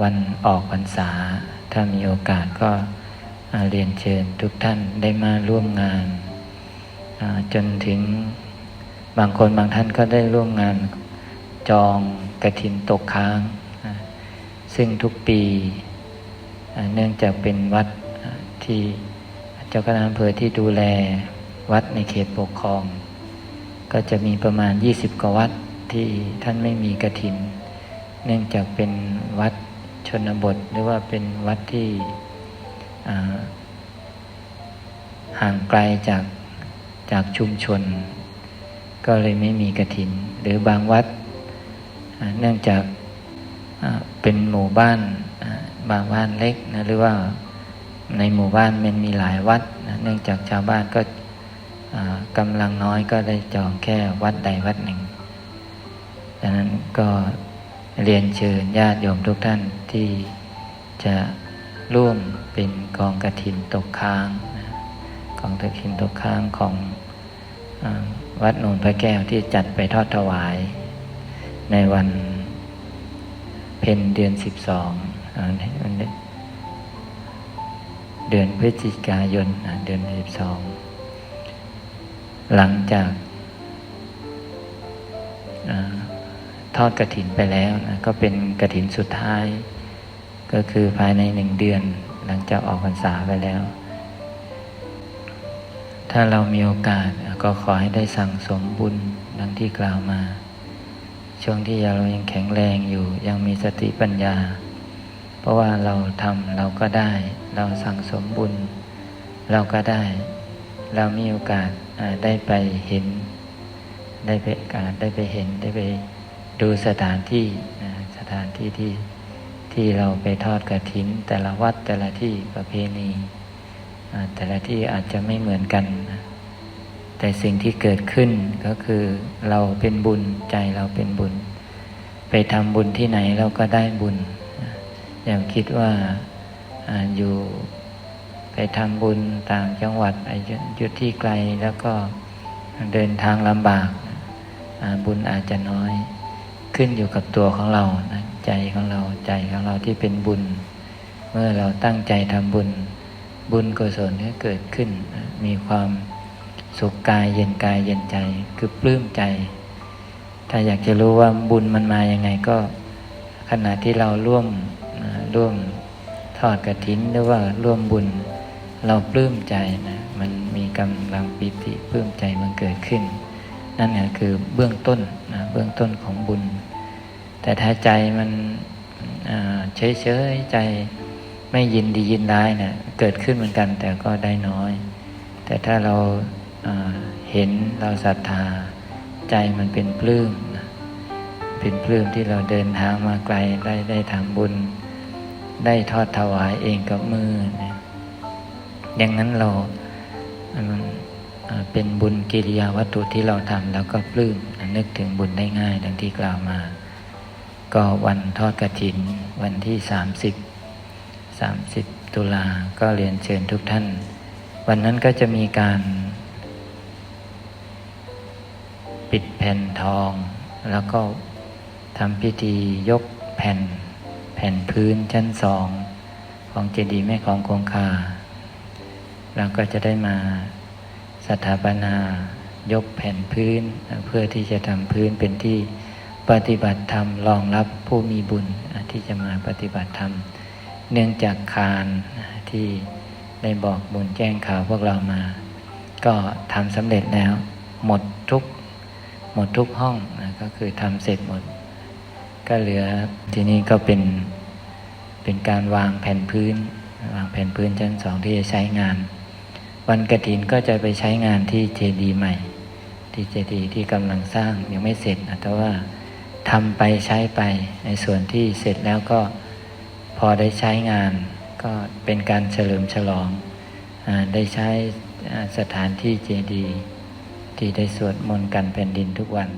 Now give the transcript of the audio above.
วันออกพรรษา ถ้ามีโอกาสก็เรียนเชิญทุกท่านได้มาร่วมงาน จนถึงบางคนบางท่านก็ได้ร่วมงานจองกระถินตกค้าง ซึ่งทุกปีเนื่องจากเป็นวัดที่เจ้าคณะอำเภอที่ดูแลวัดในเขตปกครอง ก็จะมีประมาณ 20 กว่าวัดที่ท่านไม่มีกระถิน เนื่องจากเป็นวัด ชนบทหรือว่าเป็นวัดที่ห่างไกลจากจากชุมชน ก็เลยไม่มีกระถิน หรือบางวัด เนื่องจากเป็นหมู่บ้านบางบ้านเล็กนะหรือว่าในหมู่บ้านมันมีหลายวัดนะเนื่องจากชาวบ้านก็กำลังน้อยก็ได้จองแค่วัดใดวัดหนึ่งดังนั้นก็ เรียนเชิญญาติโยมทุกท่านที่จะร่วมเป็นกองกระถินตกค้างนะกองกระถินตกค้างของอวัดโนนพระแก้วที่จัดไปทอดถวาย ในวันเพ็ญเดือนสิบสองเดือนพฤศจิกายนเดือนสิบสองหลังจาก ทอดกระถินไปแล้วนะก็เป็นกระถินสุดท้าย ก็คือภายในหนึ่งเดือนหลังจากออกพรรษาไปแล้ว ถ้าเรามีโอกาสก็ขอให้ได้สั่งสมบุญดังที่กล่าวมา ช่วงที่เรายังแข็งแรงอยู่ยังมีสติปัญญา เพราะว่าเราทำเราก็ได้ เราสั่งสมบุญ เราก็ได้ เรามีโอกาสได้ไปเห็น ได้ไปกาสได้ไปเห็นได้ไป ดูสถานที่นะสถานที่ที่ที่เราไปทอดกระถิน แต่ละวัดแต่ละที่ประเพณีแต่ละที่อาจจะไม่เหมือนกันนะแต่สิ่งที่เกิดขึ้นก็คือเราเป็นบุญใจเราเป็นบุญ ไปทำบุญที่ไหนเราก็ได้บุญอย่าคิดว่าอยู่ไปทำบุญต่างจังหวัดอ้อยู่ที่ไกลแล้วก็เดินทางลำบากบุญอาจจะน้อย ขึ้นอยู่กับตัวของเรานะใจของเราใจของเราที่เป็นบุญ เมื่อเราตั้งใจทำบุญ บุญกุศลก็เกิดขึ้นมีความสุขกายเย็นกายเย็นใจ คือปลื้มใจ ถ้าอยากจะรู้ว่าบุญมันมาอย่างไงก็ ขณะที่เราร่วมอ่าร่วมทอดกระถินหรือว่าร่วมบุญ เราปลื้มใจนะมันมีกำลังปิติปลื้มใจมันเกิดขึ้น นั่นเนี่ยคือเบื้องต้นนะเบื้องต้นของบุญ แต่ถ้าใจมันเฉยเฉยใจไม่ยินดียินร้ายเนะี่ยเกิดขึ้นเหมือนกันแต่ก็ได้น้อย แต่ถ้าเราอ่าเห็นเราศรัทธา ใจมันเป็นปลื้มเป็นปลื้มที่เราเดินทางมาไกลได้ได้ทำบุญ ได้ทอดถวายเองกับมือนะดังนั้นเรามันอ่าเป็นบุญกิริยาวัตถุที่เราทำแล้วก็ปลื้มนึกถึงบุญได้ง่ายดังที่กล่าวมา ก็วันทอดกระถิน วันที่สามสิบสามสิบตุลาก็เรียนเชิญทุกท่าน วันนั้นก็จะมีการ ปิดแผ่นทอง แล้วก็ทำพิธียกแผ่น แผ่นพื้นชั้นสอง ของเจดีย์แม่ของคงคาเราก็จะได้มาสถาปนายกแผ่นพื้น เพื่อที่จะทำพื้นเป็นที่ ปฏิบัติธรรมรองรับผู้มีบุญที่จะมาปฏิบัติธรรม เนื่องจากคารที่ได้บอกบุญแจ้งข่าวพวกเรามา ก็ทำสำเร็จแล้ว หมดทุกหมดทุกห้องนะก็คือทำเสร็จหมด ก็เหลือที่นี้ก็เป็นเป็นการวางแผ่นพื้น วางแผ่นพื้นชั้นสองที่จะใช้งาน วันกระถินก็จะไปใช้งานที่เจดีย์ใหม่ ที่เจดีย์ที่กำลังสร้างยังไม่เสร็จนะแต่ว่า ทำไปใช้ไป ในส่วนที่เสร็จแล้วก็พอได้ใช้งาน ก็เป็นการเฉลิมฉลองอได้ใช้สถานที่เจดีย์ที่ได้สวดมนต์กันแผ่นดินทุกวัน